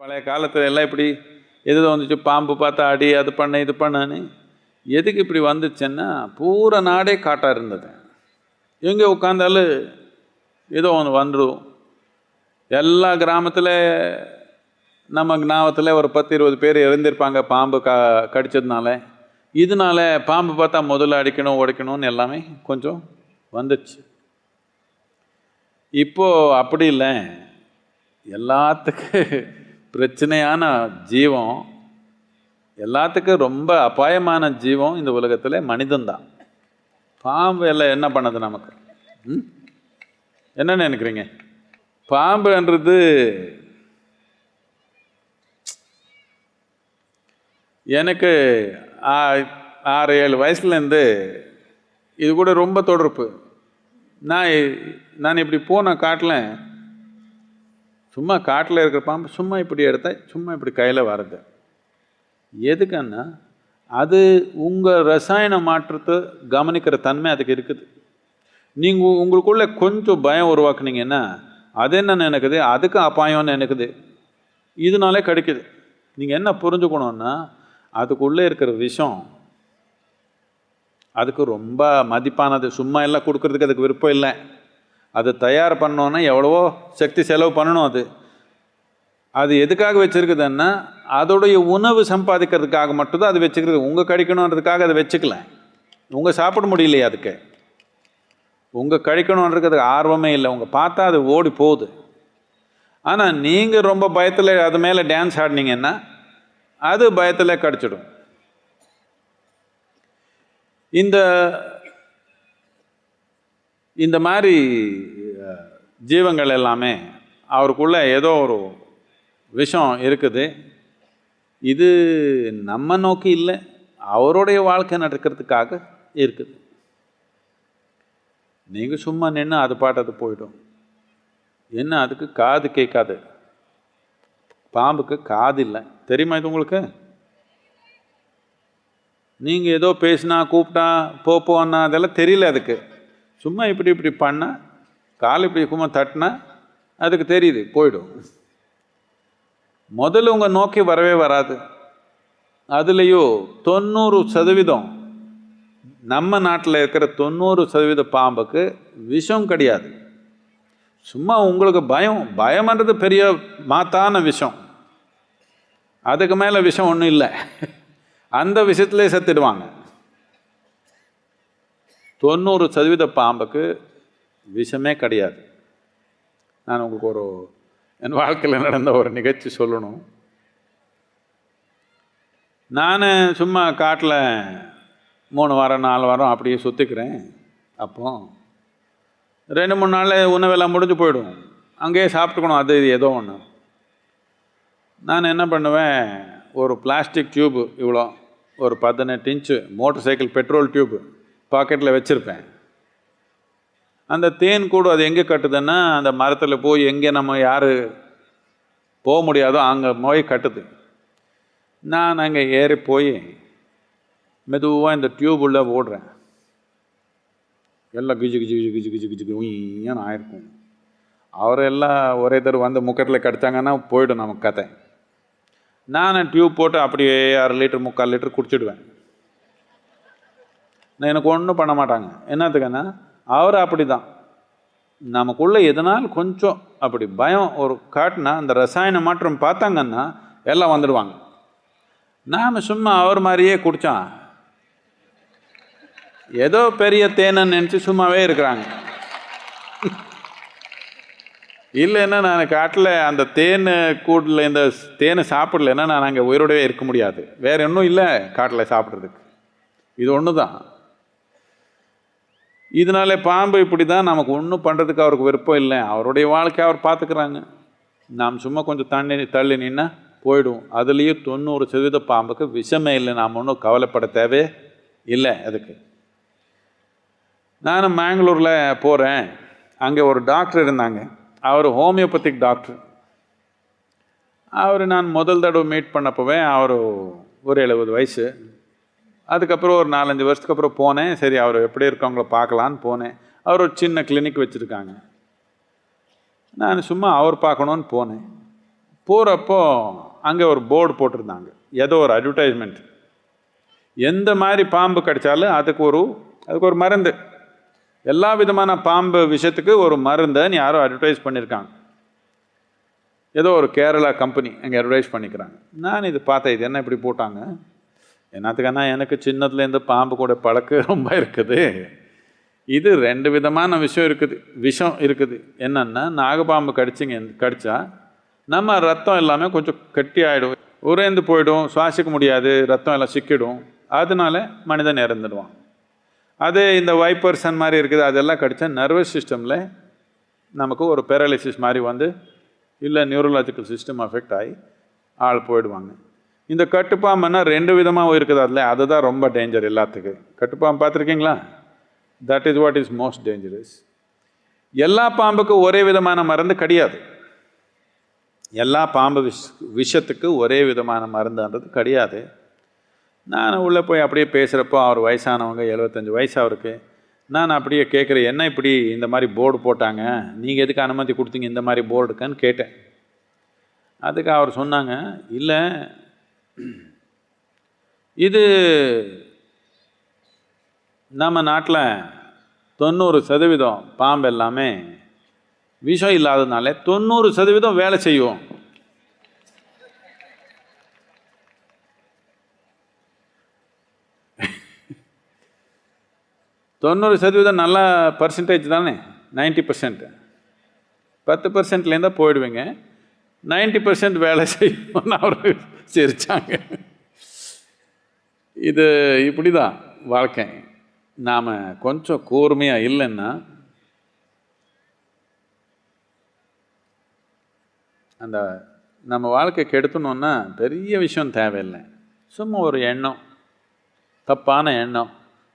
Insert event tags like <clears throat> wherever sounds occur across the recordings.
பழைய காலத்தில் எல்லாம் இப்படி எது வந்துச்சு பாம்பு பார்த்தா அடி அது பண்ண இது பண்ணான்னு. எதுக்கு இப்படி வந்துச்சுன்னா பூரா நாடே காட்டாக இருந்தது. எங்கே உட்காந்தாலும் ஏதோ ஒன்று வந்துடும் எல்லா கிராமத்தில் நம்ம கிராமத்தில் ஒரு பத்து இருபது பேர் இறந்திருப்பாங்க பாம்பு க கடிச்சதுனால. இதனால பாம்பு பார்த்தா முதல்ல அடிக்கணும் உடைக்கணும்னு எல்லாமே கொஞ்சம் வந்துச்சு. இப்போது அப்படி இல்லை. எல்லாத்துக்கும் பிரச்சனையான ஜீவம் எல்லாத்துக்கும் ரொம்ப அபாயமான ஜீவம் இந்த உலகத்தில் மனிதன்தான். பாம்பு எல்லாம் என்ன பண்ணுது நமக்கு? ம்? என்ன நினைக்கிறீங்க? பாம்புன்றது எனக்கு ஆ- ஆறு ஏழு வயசுலேருந்து இது கூட ரொம்ப தொடர்பு. நான் நான் இப்படி போன காட்டில் சும்மா காட்டில் இருக்கிற பாம்பு சும்மா இப்படி எடுத்தா சும்மா இப்படி கையில் வருது எதுக்குன்னா அது உங்கள் ரசாயன மாற்றத்தை கவனிக்கிற தன்மை அதுக்கு இருக்குது. நீங்கள் உங்களுக்குள்ளே கொஞ்சம் பயம் உருவாக்குனீங்கன்னா அது என்ன நினைக்குது அதுக்கு அபாயம்னு நினைக்குது. இதனாலே கிடைக்குது. நீங்கள் என்ன புரிஞ்சுக்கணுன்னா அதுக்குள்ளே இருக்கிற விஷம் அதுக்கு ரொம்ப மதிப்பானது. சும்மா எல்லாம் கொடுக்கறதுக்கு அதுக்கு விருப்பம் இல்லை. அது தயார் பண்ணோன்னா எவ்வளவோ சக்தி செலவு பண்ணணும் அது. அது எதுக்காக வச்சுருக்குதுன்னா அதோடைய உணவு சம்பாதிக்கிறதுக்காக மட்டும்தான் அது வச்சுக்கிறது உங்கள் கடிக்கணுன்றதுக்காக அதை வச்சுக்கல. உங்கள் சாப்பிட முடியலையே அதுக்கு. உங்கள் கழிக்கணுன்றதுக்கு ஆர்வமே இல்லை. உங்கள் பார்த்தா அது ஓடி போகுது. ஆனால் நீங்கள் ரொம்ப பயத்தில் அது மேலே டான்ஸ் ஆடினீங்கன்னா அது பயத்தில் கடிச்சிடும். இந்த இந்த மாதிரி ஜீவங்கள் எல்லாமே அவருக்குள்ளே ஏதோ ஒரு விஷம் இருக்குது. இது நம்ம நோக்கி இல்லை அவருடைய வாழ்க்கை நடக்கிறதுக்காக இருக்குது. நீங்கள் சும்மா நின்று அது பாட்டு அது போயிடும். என்ன அதுக்கு காது கேட்காது. பாம்புக்கு காது இல்லை. தெரியுமா இது உங்களுக்கு? நீங்கள் ஏதோ பேசினா கூப்பிட்டா போ போன்னா அதெல்லாம் தெரியல அதுக்கு. சும்மா இப்படி இப்படி பண்ணால் கால் இப்படி சும்மா தட்டினா அதுக்கு தெரியுது போயிடும். முதல்ல உங்கள் நோக்கி வரவே வராது. அதுலேயோ தொண்ணூறு சதவீதம் நம்ம நாட்டில் இருக்கிற தொண்ணூறு சதவீத பாம்புக்கு விஷம் கிடையாது. சும்மா உங்களுக்கு பயம் பயம்ன்றது பெரிய மாத்தான விஷம். அதுக்கு மேலே விஷம் ஒன்றும் இல்லை. அந்த விஷயத்துலேயே செத்துடுவாங்க. தொண்ணூறு சதவீத பாம்புக்கு விஷமே கிடையாது. நான் உங்களுக்கு ஒரு என் வாழ்க்கையில் நடந்த ஒரு நிகழ்ச்சி சொல்லணும். நான் சும்மா காட்டில் மூணு வாரம் நாலு வாரம் அப்படியே சுற்றிக்கிறேன் அப்போ ரெண்டு மூணு நாள் உணவெல்லாம் முடிஞ்சு போயிடும். அங்கேயே சாப்பிட்டுக்கணும் அது இது ஏதோ ஒன்று நான் என்ன பண்ணுவேன் ஒரு பிளாஸ்டிக் டியூப்பு இவ்வளோ ஒரு பதினெட்டு inch motor cycle petrol tube பாக்கெட்டில் வச்சுருப்பேன். அந்த தேன் கூடு அது எங்கே கட்டுதுன்னா அந்த மரத்தில் போய் எங்கே நம்ம யார் போக முடியாதோ அங்கே போய் கட்டுது. நான் அங்கே ஏறி போய் மெதுவாக இந்த டியூப் உள்ள ஓடுறேன். எல்லாம் கிஜு கிஜு கிஜு கிஜு கிஜு கிஜு உய்யான்னு ஆயிருக்கும். அவரெல்லாம் ஒரே தடவை வந்து முக்கத்தில் கடித்தாங்கன்னா போயிடும் நமக்கு கதை. நான் டியூப் போட்டு அப்படியே அரை லிட்டர் முக்கால் லிட்டர் குடிச்சிடுவேன். நான் எனக்கு ஒன்றும் பண்ண மாட்டாங்க. என்னத்துக்குன்னா அவர் அப்படி தான் நமக்குள்ளே எதனால் கொஞ்சம் அப்படி பயம் ஒரு காட்டினா அந்த ரசாயன மாற்றம் பார்த்தாங்கன்னா எல்லாம் வந்துடுவாங்க. நாம் சும்மா அவர் மாதிரியே குடித்தான் ஏதோ பெரிய தேனை நினச்சி சும்மாவே இருக்கிறாங்க. இல்லைன்னா நான் காட்டில் அந்த தேன் கூட்டில் இந்த தேனை சாப்பிடலைன்னா நான் அங்கே உயிரோடவே இருக்க முடியாது. வேறு ஒன்றும் இல்லை காட்டில் சாப்பிட்றதுக்கு. இது ஒன்று தான் இதனால பாம்பு இப்படி தான் நமக்கு ஒன்றும் பண்ணுறதுக்கு அவருக்கு விருப்பம் இல்லை. அவருடைய வாழ்க்கையை அவர் பார்த்துக்கிறாங்க. நாம் சும்மா கொஞ்சம் தண்ணி தள்ளி நின்னா போயிடும் அதுலேயும் தொண்ணூறு சதவீத பாம்புக்கு விஷமே இல்லை. நாம் ஒன்றும் கவலைப்பட தேவை இல்லை அதுக்கு. நான் மேங்களூரில் போகிறேன் அங்கே ஒரு டாக்டர் இருந்தாங்க. அவர் ஹோமியோபதிக் டாக்டர். அவர் நான் முதல் தடவை மீட் பண்ணப்போவே அவர் ஒரு எழுபது வயசு. அதுக்கப்புறம் ஒரு நாலஞ்சு வருஷத்துக்கு அப்புறம் போனேன். சரி அவர் எப்படி இருக்கவங்கள பார்க்கலான்னு போனேன். அவர் ஒரு சின்ன கிளினிக் வச்சுருக்காங்க. நான் சும்மா அவர் பார்க்கணுன்னு போனேன். போகிறப்போ அங்கே ஒரு போர்டு போட்டிருந்தாங்க. ஏதோ ஒரு அட்வர்டைஸ்மெண்ட் எந்த மாதிரி பாம்பு கடிச்சாலும் அதுக்கு ஒரு அதுக்கு ஒரு மருந்து. எல்லா விதமான பாம்பு விஷயத்துக்கு ஒரு மருந்தைன்னு யாரோ அட்வர்டைஸ் பண்ணியிருக்காங்க ஏதோ ஒரு கேரளா கம்பெனி அங்கே அட்வர்டைஸ் பண்ணிக்கிறாங்க. நான் இது பார்த்தேன் இது என்ன இப்படி போட்டாங்க? என்னத்துக்குன்னா எனக்கு சின்னதுலேருந்து பாம்பு கூட பழக்கம் <laughs> ரொம்ப இருக்குது. இது ரெண்டு விதமான விஷயம் இருக்குது விஷம் இருக்குது. என்னென்னா நாகப்பாம்பு கடிச்சிங்க கடித்தா நம்ம ரத்தம் எல்லாமே கொஞ்சம் கட்டி ஆகிடும் உறைந்து போயிடும் சுவாசிக்க முடியாது ரத்தம் எல்லாம் சிக்கிடும். அதனால மனிதன் இறந்துடுவான். அதே இந்த வைப்பர்சன் மாதிரி இருக்குது அதெல்லாம் கடித்தா நர்வஸ் சிஸ்டமில் நமக்கு ஒரு பேரலிசிஸ் மாதிரி வந்து இல்லை நியூரலாஜிக்கல் சிஸ்டம் அஃபெக்ட் ஆகி ஆள் போயிடுவாங்க. இந்த கட்டுப்பாம்புன்னா ரெண்டு விதமாக இருக்குது அதில். அதுதான் ரொம்ப டேஞ்சர் எல்லாத்துக்கு. கட்டுப்பாம்பு பார்த்துருக்கீங்களா? That is what is most dangerous எல்லா பாம்புக்கும் ஒரே விதமான மருந்து கிடையாது. எல்லா பாம்பு விஷ விஷத்துக்கு ஒரே விதமான மருந்துன்றது கிடையாது. நான் உள்ளே போய் அப்படியே பேசுகிறப்போ அவர் வயசானவங்க எழுபத்தஞ்சு வயசு அவருக்கு. நான் அப்படியே கேட்குறேன் என்ன இப்படி இந்த மாதிரி போர்டு போட்டாங்க? நீங்கள் எதுக்கு அனுமதி கொடுத்தீங்க இந்த மாதிரி போர்டுக்குன்னு கேட்டேன். அதுக்கு அவர் சொன்னாங்க இல்லை <clears throat> இது நம்ம நாட்டில் தொண்ணூறு சதவீதம் பாம்பு எல்லாமே விஷம் இல்லாததுனால தொண்ணூறு சதவீதம் வேலை செய்யும். <laughs> தொண்ணூறு சதவீதம் நல்ல பர்சன்டேஜ் தானே? நைன்ட்டி பர்சன்ட் பத்து பர்சன்ட்லேருந்தா போயிடுவீங்க. நைன்ட்டி பர்சன்ட் வேலை செய்யணும்னு அவர் சிரித்தாங்க இது இப்படி தான் வாழ்க்கை. நாம் கொஞ்சம் கூர்மையாக இல்லைன்னா அந்த நம்ம வாழ்க்கை கெடுத்தணுன்னா பெரிய விஷயம் தேவையில்லை. சும்மா ஒரு எண்ணம். தப்பான எண்ணம்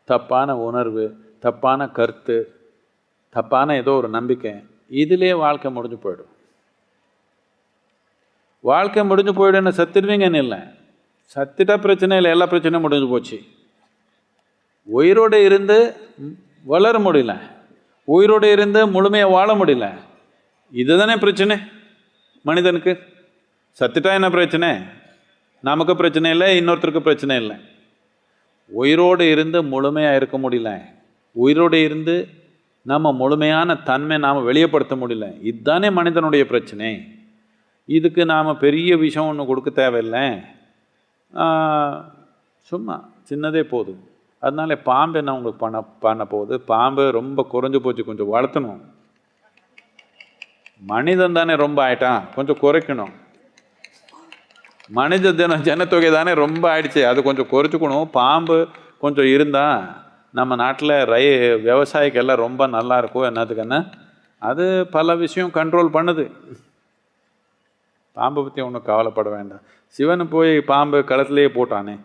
தப்பான உணர்வு தப்பான கருத்து தப்பான ஏதோ ஒரு நம்பிக்கை. இதிலே வாழ்க்கை முடிஞ்சு போயிடும். வாழ்க்கை முடிஞ்சு போயிடுன்னு சத்துடுவீங்கன்னு இல்லை சத்துட்டா பிரச்சனை இல்லை எல்லா பிரச்சனையும் முடிஞ்சு போச்சு. உயிரோடு இருந்து வளர முடியல. உயிரோடு இருந்து முழுமையாக வாழ முடியல. இதுதானே பிரச்சனை மனிதனுக்கு. சத்துட்டா என்ன பிரச்சனை? நமக்கு பிரச்சனை இல்லை இன்னொருத்தருக்கு பிரச்சனை இல்லை. உயிரோடு இருந்து முழுமையாக இருக்க முடியல. உயிரோடு இருந்து நம்ம முழுமையான தன்மை நாம் வெளியப்படுத்த முடியல. இதுதானே மனிதனுடைய பிரச்சனை. இதுக்கு நாம் பெரிய விஷயம் ஒன்று கொடுக்க தேவையில்லை. சும்மா சின்னதே போதும். அதனால பாம்பு என்ன உங்களுக்கு பண்ண பண்ண போகுது? பாம்பு ரொம்ப குறைஞ்சு போச்சு கொஞ்சம் வளர்த்தணும். மனிதன் தானே ரொம்ப ஆயிட்டான் கொஞ்சம் குறைக்கணும். மனித ஜன ஜனத்தொகை தானே ரொம்ப ஆயிடுச்சு அது கொஞ்சம் குறைச்சிக்கணும். பாம்பு கொஞ்சம் இருந்தால் நம்ம நாட்டில் ரை விவசாயிக்கெல்லாம் ரொம்ப நல்லா இருக்கும். என்னத்துக்குன்னா அது பல விஷயம் கண்ட்ரோல் பண்ணுது. பாம்பை பற்றி ஒன்றும் கவலைப்பட வேண்டாம். சிவன் போய் பாம்பு களத்திலேயே போட்டானே.